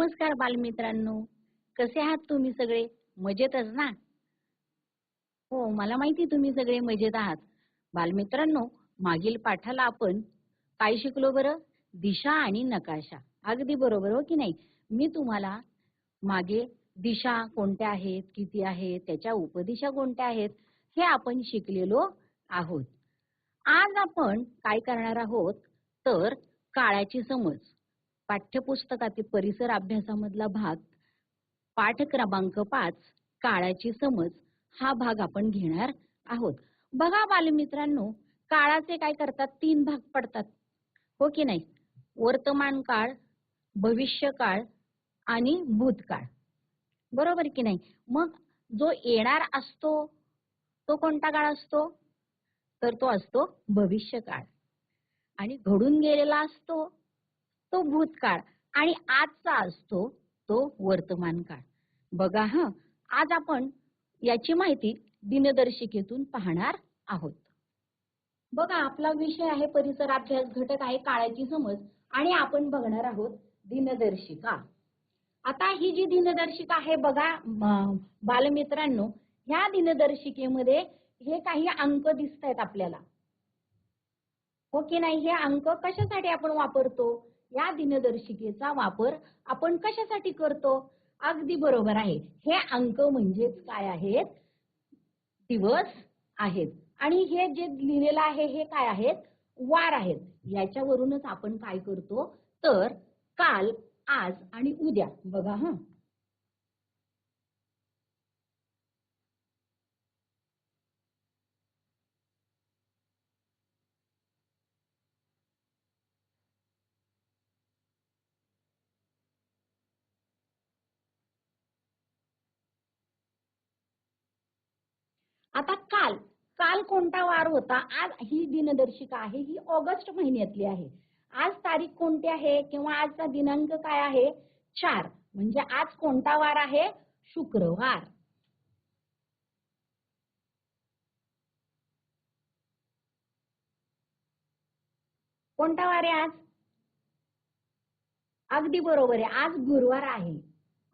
नमस्कार बालमित्रांनो. कसे आहात तुम्ही सगळे? मजेतच ना? हो मला माहिती तुम्ही सगळे मजेत आहात. बालमित्रांनो मागील पाठाला आपण काय शिकलो बरं? दिशा आणि नकाशा. अगदी बरोबर हो की नाही? मी तुम्हाला मागे दिशा कोणत्या आहेत किती आहेत त्याच्या उपदिशा कोणत्या आहेत हे आपण शिकलेलो आहोत. आज आपण काय करणार आहोत? तर काळाची समज. पाठ्यपुस्तकातील परिसर अभ्यासामधला भाग पाठ क्रमांक पाच काळाची समज हा भाग आपण घेणार आहोत. बघा बालमित्रांनो काळाचे काय करतात? तीन भाग पडतात. हो की नाही? वर्तमान काळ भविष्य काळ आणि भूतकाळ. बरोबर की नाही? मग जो येणार असतो तो कोणता काळ असतो? तर तो असतो भविष्य काळ. आणि घडून गेलेला असतो तो भूतकाळ आणि आजचा असतो तो वर्तमान काळ बघा हा आज आपण याची माहिती दिनदर्शिकेतून पाहणार आहोत. बघा आपला विषय आहे परिसर अभ्यास घटक आहे काळाची समज आणि आपण बघणार आहोत दिनदर्शिका. आता ही जी दिनदर्शिका आहे बघा बालमित्रांनो ह्या दिनदर्शिकेमध्ये हे काही अंक दिसत आहेत आपल्याला. हो की नाही? हे अंक कशासाठी आपण वापरतो? या दिनदर्शिकेचा वापर आपण कशासाठी करतो? अगदी बरोबर आहे. हे अंक म्हणजेच काय आहेत? दिवस आहेत. आणि हे जे लिहिलेलं आहे हे काय आहेत? वार आहेत. याच्यावरूनच आपण काय करतो? तर काल आज आणि उद्या. बघा हा. आता काल काल कोणता वार होता? आज ही दिनदर्शिका आहे ही ऑगस्ट महिन्यातली आहे. आज तारीख कोणती आहे किंवा आजचा दिनांक काय आहे? चार. म्हणजे आज कोणता वार आहे? शुक्रवार. कोणता वार आहे आज? अगदी बरोबर आहे. आज गुरुवार आहे.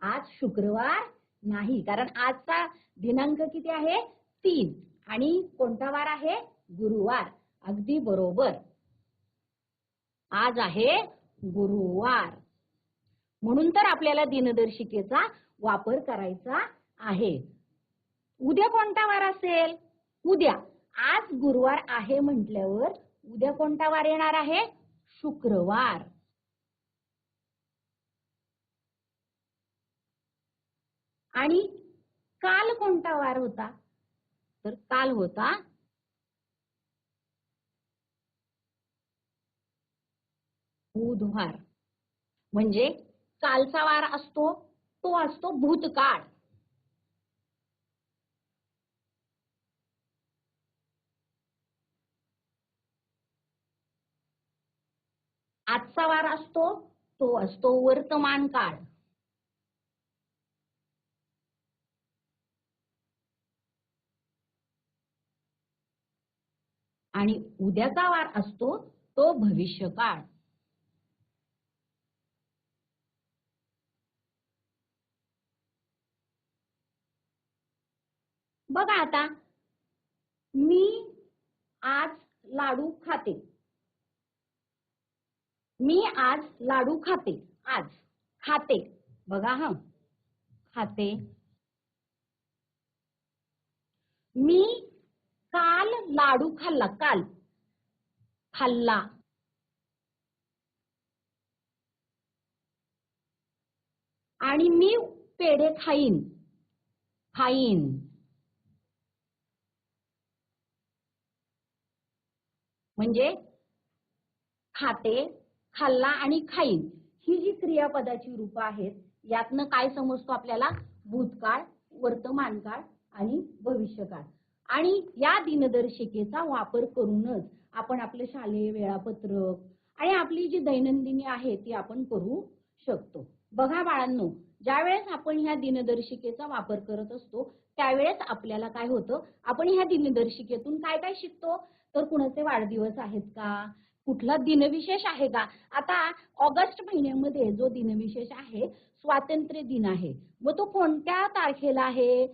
आज शुक्रवार नाही. कारण आजचा दिनांक किती आहे? तीन. आणि कोणता वार आहे? गुरुवार. अगदी बरोबर. आज आहे गुरुवार. म्हणून तर आपल्याला दिनदर्शिकेचा वापर करायचा आहे. उद्या कोणता वार असेल? उद्या. आज गुरुवार आहे म्हटल्यावर उद्या कोणता वार येणार आहे? शुक्रवार. आणि काल कोणता वार होता? तर काल होता. बुधवार म्हणजे कालचा वार असतो तो असतो भूतकाळ. आजचा वार असतो तो असतो वर्तमान काळ आणि उद्याचा वार असतो तो भविष्यकाळ. बघा आता मी आज लाडू खाते. मी आज लाडू खाते. आज खाते. बघा हा. खाते. मी काल लाडू खाल्ला काल. खाल्ला. आणि मी पेढे खाईन. खाईन. म्हणजे खाते खाल्ला आणि खाईन. ही जी क्रियापदाची रूपं आहेत यातनं काय समजतो आपल्याला? भूतकाळ वर्तमान काळ आणि भविष्यकाळ. आणि या दिनदर्शिकेचा वापर करूनच आपण आपलं शालेय वेळापत्रक आणि आपली जी दैनंदिनी आहे ती आपण करू शकतो. बघा बाळांनो ज्यावेळेस आपण ह्या दिनदर्शिकेचा वापर करत असतो त्यावेळेस आपल्याला काय होतं? आपण ह्या दिनदर्शिकेतून काय काय शिकतो? तर कुणाचे वाढदिवस आहेत का? कुठला दिनविशेष आहे का? आता ऑगस्ट महिन्यामध्ये जो दिनविशेष आहे स्वातंत्र्य दिन आहे. व तो कोणत्या तारखेला आहे?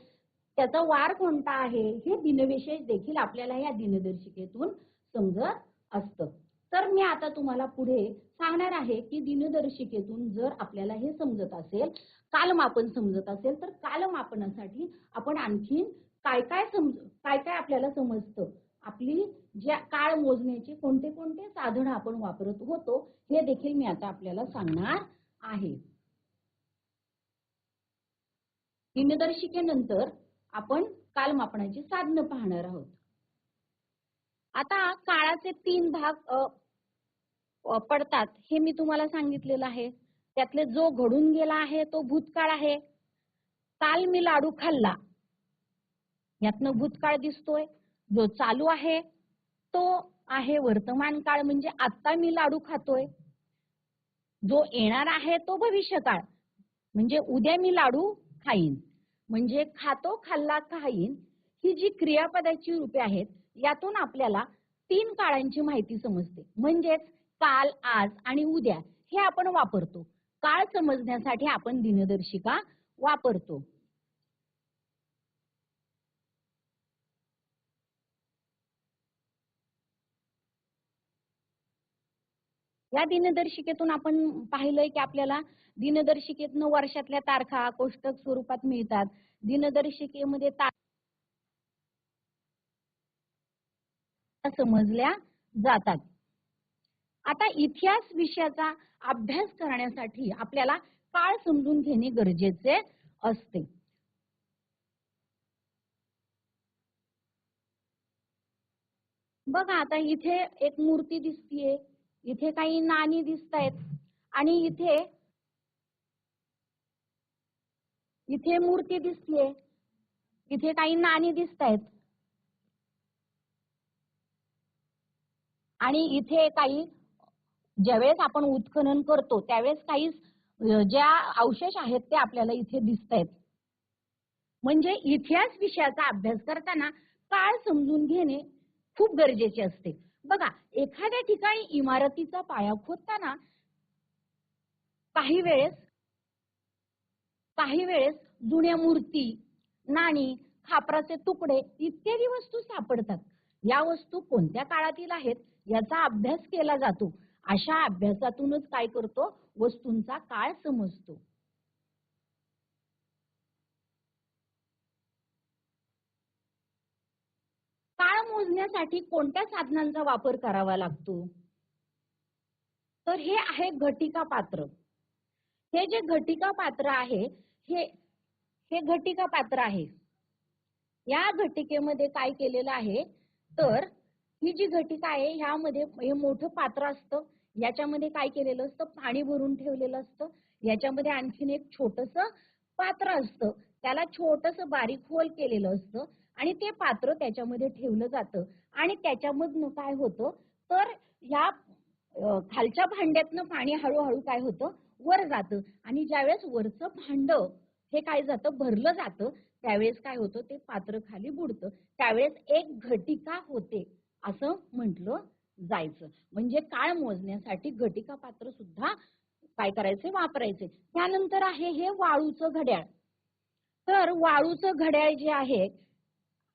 त्याचा वार कोणता आहे? हे दिनविशेष देखील आपल्याला या दिनदर्शिकेतून समजत असतं. तर मी आता तुम्हाला पुढे सांगणार आहे की दिनदर्शिकेतून जर आपल्याला हे समजत असेल कालमापन समजत असेल तर कालमापनासाठी आपण आणखीन काय काय समज काय काय आपल्याला समजतं? आपली ज्या काळ मोजण्याची कोणते कोणते साधन आपण वापरत होतो हे देखील मी आता आपल्याला सांगणार आहे. दिनदर्शिकेनंतर आपण कालमापनाची साधनं पाहणार आहोत. आता काळाचे तीन भाग पडतात हे मी तुम्हाला सांगितलेलं आहे. त्यातले जो घडून गेला आहे तो भूतकाळ आहे. काल मी लाडू खाल्ला. यातनं भूतकाळ दिसतोय. जो चालू आहे तो आहे वर्तमान काळ म्हणजे आता मी लाडू खातोय. जो येणार आहे तो भविष्यकाळ म्हणजे उद्या मी लाडू खाईन. म्हणजे खातो खाल्ला खाईन ही जी क्रियापदाची रूपे आहेत यातून आपल्याला तीन काळांची माहिती समजते. म्हणजेच काल आज आणि उद्या हे आपण वापरतो. काळ समजण्यासाठी आपण दिनदर्शिका वापरतो. या दिनदर्शिकेतून आपण पाहिलंय की आपल्याला दिनदर्शिकेतनं वर्षातल्या तारखा कोष्टक स्वरूपात मिळतात. दिनदर्शिकेमध्ये तारखा समजल्या जातात. आता इतिहास विषयाचा अभ्यास करण्यासाठी आपल्याला काळ समजून घेणे गरजेचे असते. बघा आता इथे एक मूर्ती दिसतीये. इथे काही नाणी दिसत आहेत आणि इथे इथे मूर्ती दिसते इथे काही नाणी दिसत आहेत आणि इथे काही ज्यावेळेस आपण उत्खनन करतो त्यावेळेस काही ज्या अवशेष आहेत ते आपल्याला इथे दिसत आहेत म्हणजे इतिहास विषयाचा अभ्यास करताना काळ समजून घेणे खूप गरजेचे असते. बघा एखाद्या ठिकाणी इमारतीचा पाया खोदताना काही वेळेस काही वेळेस जुन्या मूर्ती नाणी खापराचे तुकडे इत्यादी वस्तू सापडतात. या वस्तू कोणत्या काळातील आहेत याचा अभ्यास केला जातो. अशा अभ्यासातूनच काय करतो? वस्तूंचा काळ समजतो. करण्यासाठी कोणत्या साधनांचा वापर करावा लागतो? तर हे आहे घटिका पात्र हे जे घटिका पात्र आहे हे हे घटिका पात्र आहे. या घटिकेमध्ये काय केलेलं आहे? तर ही जी घटिका आहे ह्यामध्ये हे मोठं पात्र असतं. याच्यामध्ये काय केलेलं असतं? पाणी भरून ठेवलेलं असतं. याच्यामध्ये आणखीन एक छोटस पात्र असतं. त्याला छोटस बारीक होल केलेलं असतं. आणि ते पात्र त्याच्यामध्ये ठेवलं जातं. आणि त्याच्यामधनं काय होतं? तर ह्या खालच्या भांड्यातनं पाणी हळूहळू काय होतं? वर जातं. आणि ज्यावेळेस वरचं भांड हे काय जातं? भरलं जातं त्यावेळेस काय होतं? ते पात्र खाली बुडतं. त्यावेळेस एक घटिका होते असं म्हटलं जायचं. म्हणजे काळ मोजण्यासाठी घटिका पात्र सुद्धा काय करायचे? वापरायचे. त्यानंतर आहे हे वाळूचं घड्याळ. तर वाळूचं घड्याळ जे आहे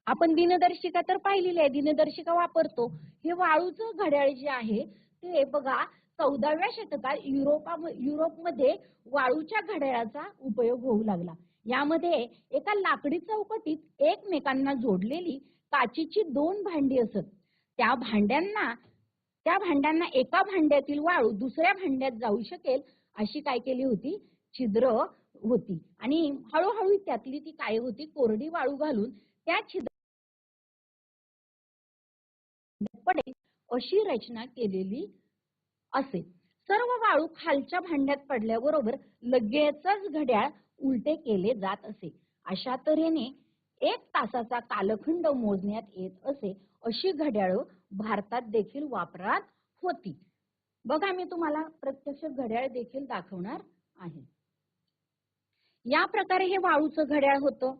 आपण दिनदर्शिका तर पाहिलेली आहे दिनदर्शिका वापरतो. हे वाळूचं घड्याळ जे आहे ते बघा चौदाव्या शतकात युरोपा युरोपमध्ये वाळूच्या घड्याळाचा उपयोग होऊ लागला. यामध्ये एका लाकडी चौकटीत एकमेकांना जोडलेली काचेची दोन भांडी असत. त्या भांड्यांना त्या भांड्यांना एका भांड्यातील वाळू दुसऱ्या भांड्यात जाऊ शकेल अशी काय केली होती? छिद्र होती. आणि हळूहळू त्यातली ती काय होती? कोरडी वाळू घालून त्या छिद्र पडेल अशी रचना केलेली असे. सर्व वाळू खालच्या भांड्यात पडल्याबरोबर लगेचच घड्याळ उलटे केले जात असे. अशा तऱ्हेने एक तासाचा कालखंड मोजण्यात येत असे अशी घड्याळ भारतात देखील वापरात होती. बघा मी तुम्हाला प्रत्यक्ष घड्याळ देखील दाखवणार आहे. या प्रकारे हे वाळूचं घड्याळ होतं.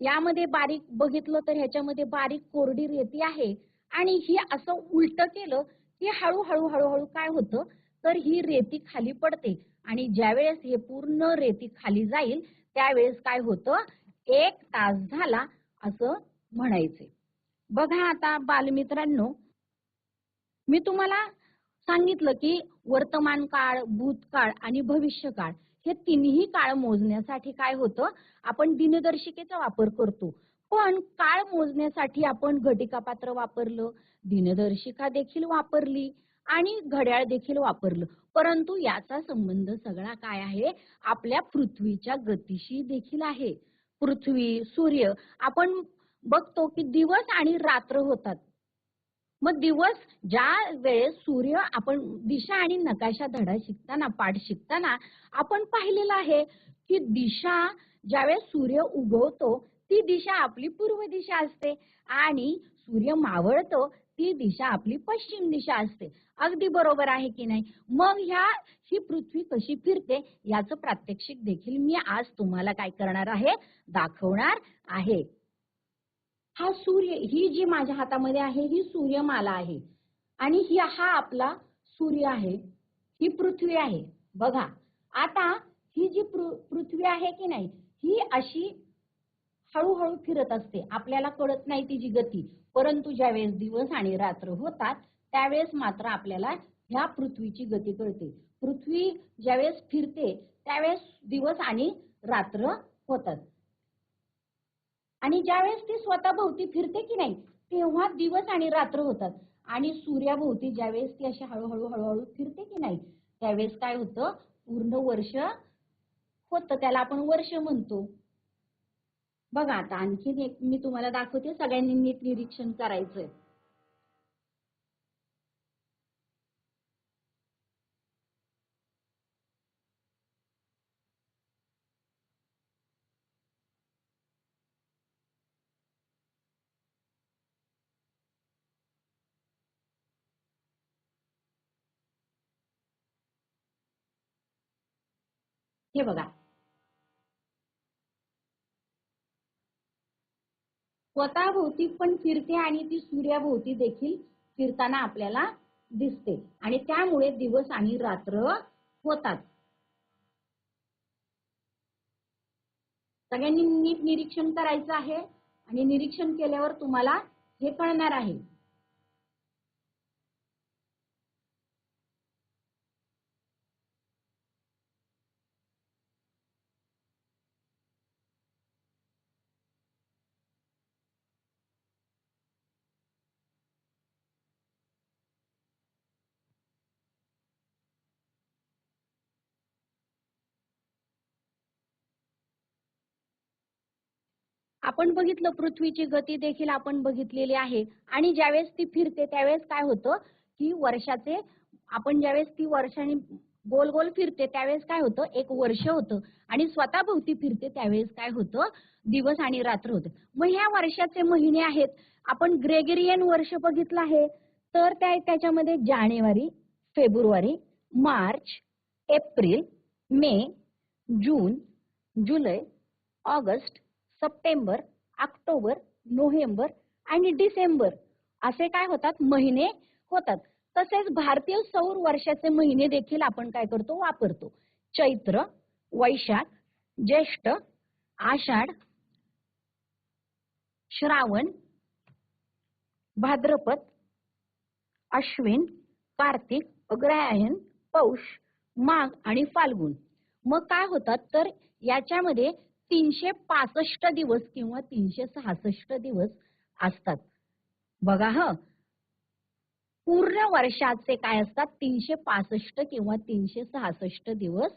यामध्ये बारीक बघितलं तर ह्याच्यामध्ये बारीक कोरडी रेती आहे. आणि ही असं उलट केलं की हळूहळू हळूहळू काय होतं? तर ही रेती खाली पडते. आणि ज्यावेळेस हे पूर्ण रेती खाली जाईल त्यावेळेस काय होतं? एक तास झाला असं म्हणायचे. बघा आता बालमित्रांनो मी तुम्हाला सांगितलं की वर्तमान काळ भूतकाळ आणि भविष्य काळ हे तिन्ही काळ मोजण्यासाठी काय होतं? आपण दिनदर्शिकेचा वापर करतो. पण काळ मोजण्यासाठी आपण घटिकापात्र वापरलं दिनदर्शिका देखील वापरली आणि घड्याळ देखील वापरलं. परंतु याचा संबंध सगळा काय आहे? आपल्या पृथ्वीच्या गतीशी देखील आहे. पृथ्वी सूर्य आपण बघतो की दिवस आणि रात्र होतात. मग दिवस ज्या वेळेस सूर्य आपण दिशा आणि नकाशा धडा शिकताना पाठ शिकताना आपण पाहिलेलं आहे की दिशा ज्यावेळेस सूर्य उगवतो ती दिशा आपली पूर्व दिशा असते आणि सूर्य मावळतो ती दिशा आपली पश्चिम दिशा असते. अगदी बरोबर आहे की नाही? मग ह्या ही पृथ्वी कशी फिरते याचं प्रात्यक्षिक देखील मी आज तुम्हाला काय करणार आहे दाखवणार आहे. हा सूर्य ही जी माझ्या हातामध्ये आहे ही सूर्यमाला आहे. आणि ही हा आपला सूर्य आहे ही पृथ्वी आहे. बघा आता ही जी पृथ्वी आहे की नाही ही अशी हळूहळू फिरत असते. आपल्याला कळत नाही तिची गती. परंतु ज्यावेळेस दिवस आणि रात्र होतात त्यावेळेस मात्र आपल्याला ह्या पृथ्वीची गती कळते. पृथ्वी ज्यावेळेस फिरते त्यावेळेस दिवस आणि रात्र होतात. आणि ज्यावेळेस ती स्वतः भोवती फिरते की नाही तेव्हा दिवस आणि रात्र होतात. आणि सूर्याभोवती ज्यावेळेस ती अशी हळूहळू हळूहळू फिरते की नाही त्यावेळेस काय होतं? पूर्ण वर्ष होतं. त्याला आपण वर्ष म्हणतो. बघा आता आणखीन एक मी तुम्हाला दाखवते सगळ्यांनी नीट निरीक्षण करायचंय. हे बघा स्वतःभोवती पण फिरते आणि ती सूर्याभोवती देखील फिरताना आपल्याला दिसते. आणि त्यामुळे दिवस आणि रात्र होतात. सगळ्यांनी नीट निरीक्षण करायचं आहे. आणि निरीक्षण केल्यावर तुम्हाला हे कळणार आहे. आपण बघितलं पृथ्वीची गती देखील आपण बघितलेली आहे. आणि ज्यावेळेस ती फिरते त्यावेळेस काय होतं की वर्षाचे आपण ज्यावेळेस ती वर्षाने गोल गोल फिरते त्यावेळेस काय होतं? एक वर्ष होतं. आणि स्वतः भोवती फिरते त्यावेळेस काय होतं? दिवस आणि रात्र होतं. मग ह्या वर्षाचे महिने आहेत. आपण ग्रेगेरियन वर्ष बघितलं आहे. तर त्या त्याच्यामध्ये जानेवारी फेब्रुवारी मार्च एप्रिल मे जून जुलै ऑगस्ट सप्टेंबर ऑक्टोबर नोव्हेंबर आणि डिसेंबर असे काय होतात? महिने होतात. तसेच भारतीय सौर वर्षाचे महिने देखील आपण काय करतो? वापरतो. चैत्र वैशाख ज्येष्ठ आषाढ श्रावण भाद्रपद अश्विन कार्तिक अग्रहायण पौष माघ आणि फाल्गुन. मग काय होतात? तर याच्यामध्ये तीनशे पासष्ट दिवस किंवा तीनशे सहासष्ट दिवस असतात. बघा ह. पूर्ण वर्षाचे काय असतात? तीनशे पासष्ट किंवा तीनशे सहासष्ट दिवस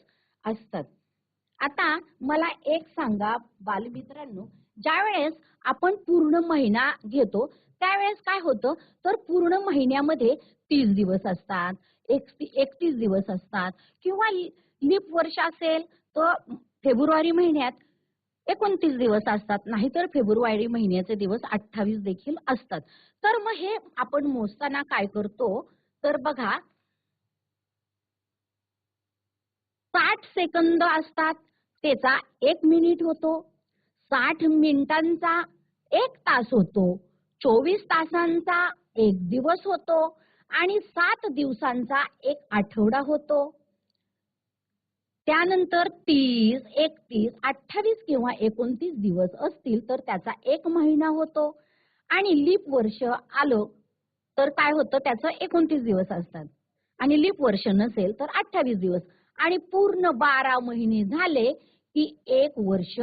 असतात. आता मला एक सांगा बालमित्रांनो ज्या वेळेस आपण पूर्ण महिना घेतो त्यावेळेस काय होतं? तर पूर्ण महिन्यामध्ये तीस दिवस असतात एकतीस दिवस असतात. किंवा लिप वर्ष असेल तर फेब्रुवारी महिन्यात एकोणतीस दिवस असतात. नाहीतर फेब्रुवारी महिन्याचे दिवस अठ्ठावीस देखील असतात. तर मग हे आपण मोजताना काय करतो? तर बघा साठ सेकंद असतात. त्याचा एक मिनिट होतो. साठ मिनिटांचा एक तास होतो. चोवीस तासांचा एक दिवस होतो. आणि सात दिवसांचा एक आठवडा होतो. त्यानंतर तीस एकतीस अठ्ठावीस किंवा एकोणतीस दिवस असतील तर त्याचा एक महिना होतो. आणि लीप वर्ष आलं तर काय होतं? त्याचं एकोणतीस दिवस असतात. आणि लीप वर्ष नसेल तर अठ्ठावीस दिवस. आणि पूर्ण बारा महिने झाले की एक वर्ष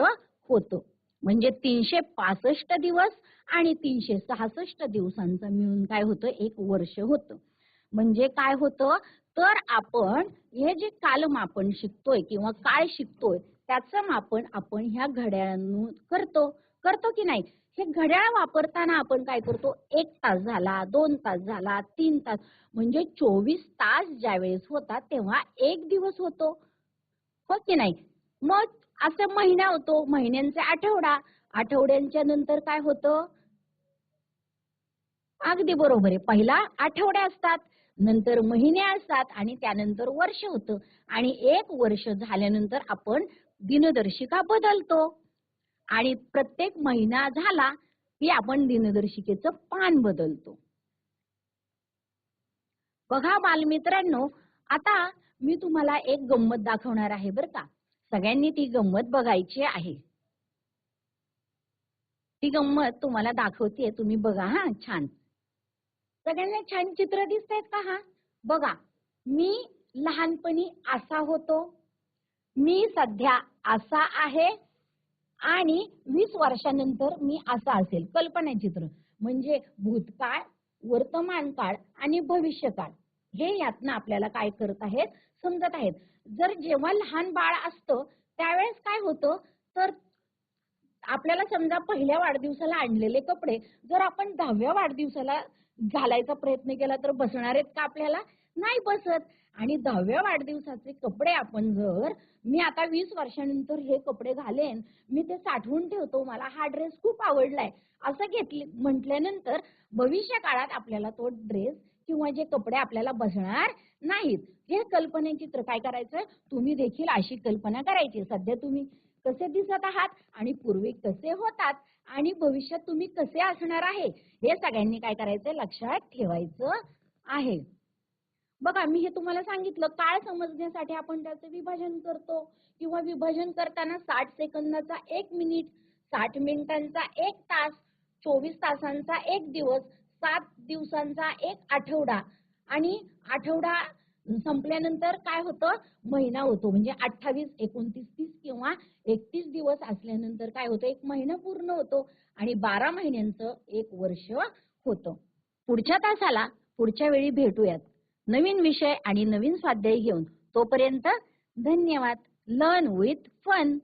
होतं. म्हणजे तीनशे पासष्ट दिवस आणि तीनशे सहासष्ट दिवसांचं मिळून काय होतं? एक वर्ष होतं. म्हणजे काय होतं? तर आपण हे जे कालमापन शिकतोय किंवा काळ शिकतोय त्याचं मापन आपण ह्या घड्याळांनी करतो. करतो की नाही? हे घड्याळ वापरताना आपण काय करतो? एक तास झाला दोन तास झाला तीन तास. म्हणजे चोवीस तास ज्यावेळेस होतात तेव्हा एक दिवस होतो. हो की नाही? मग असं महिना होतो महिन्यांचे आठवडा. आठवड्यांच्या नंतर काय होतं? अगदी बरोबर आहे. पहिला आठवडे असतात. नंतर महिने असतात आणि त्यानंतर वर्ष होतं. आणि एक वर्ष झाल्यानंतर आपण दिनदर्शिका बदलतो. आणि प्रत्येक महिना झाला की आपण दिनदर्शिकेचं पान बदलतो. बघा बालमित्रांनो आता मी तुम्हाला एक गंमत दाखवणार आहे बर का. सगळ्यांनी ती गंमत बघायची आहे. ती गंमत तुम्हाला दाखवते तुम्ही बघा हा छान. सगळ्यांना छान चित्र दिसत आहेत का हा? बघा मी लहानपणी असा होतो. मी सध्या असा आहे आणि वीस वर्षानंतर मी असा असेल. कल्पना चित्र. म्हणजे भूतकाळ वर्तमान काळ आणि भविष्य काळ हे यातनं आपल्याला काय करत आहेत समजत आहेत. जर जेव्हा लहान बाळ असतं त्यावेळेस काय होतं? तर आपल्याला समजा पहिल्या वाढदिवसाला आणलेले कपडे जर आपण दहाव्या वाढदिवसाला घालायचा प्रयत्न केला तर बसणार आहेत का आपल्याला? नाही बसत. आणि दहाव्या वाढदिवसाचे कपडे आपण जर मी आता वीस वर्षानंतर हे कपडे घालेन मी ते साठवून ठेवतो मला हा ड्रेस खूप आवडलाय. असं घेतले म्हटल्यानंतर भविष्य काळात आपल्याला तो ड्रेस किंवा जे कपडे आपल्याला बसणार नाहीत. हे कल्पने चित्र काय करायचं तुम्ही देखील अशी कल्पना करायची सध्या तुम्ही. कसे दिसत आहात आणि पूर्वी कसे होतात आणि भविष्यात तुम्ही कसे असणार आहे हे सगळ्यांनी काय करायचं लक्षात ठेवायचं आहे. बघा मी हे तुम्हाला सांगितलं काळ समजण्यासाठी आपण त्याचं विभाजन करतो. किंवा विभाजन करताना साठ सेकंदाचा एक मिनिट साठ मिनिटांचा एक तास चोवीस तासांचा एक दिवस सात दिवसांचा एक आठवडा. आणि आठवडा संपल्यानंतर काय होतं? महिना होतो. म्हणजे अठ्ठावीस एकोणतीस तीस किंवा एकतीस दिवस असल्यानंतर काय होतं? एक महिना पूर्ण होतो आणि बारा महिन्यांचं एक वर्ष होतं. पुढच्या तासाला पुढच्या वेळी भेटूयात. नवीन विषय आणि नवीन स्वाध्याय घेऊन तोपर्यंत धन्यवाद. Learn with fun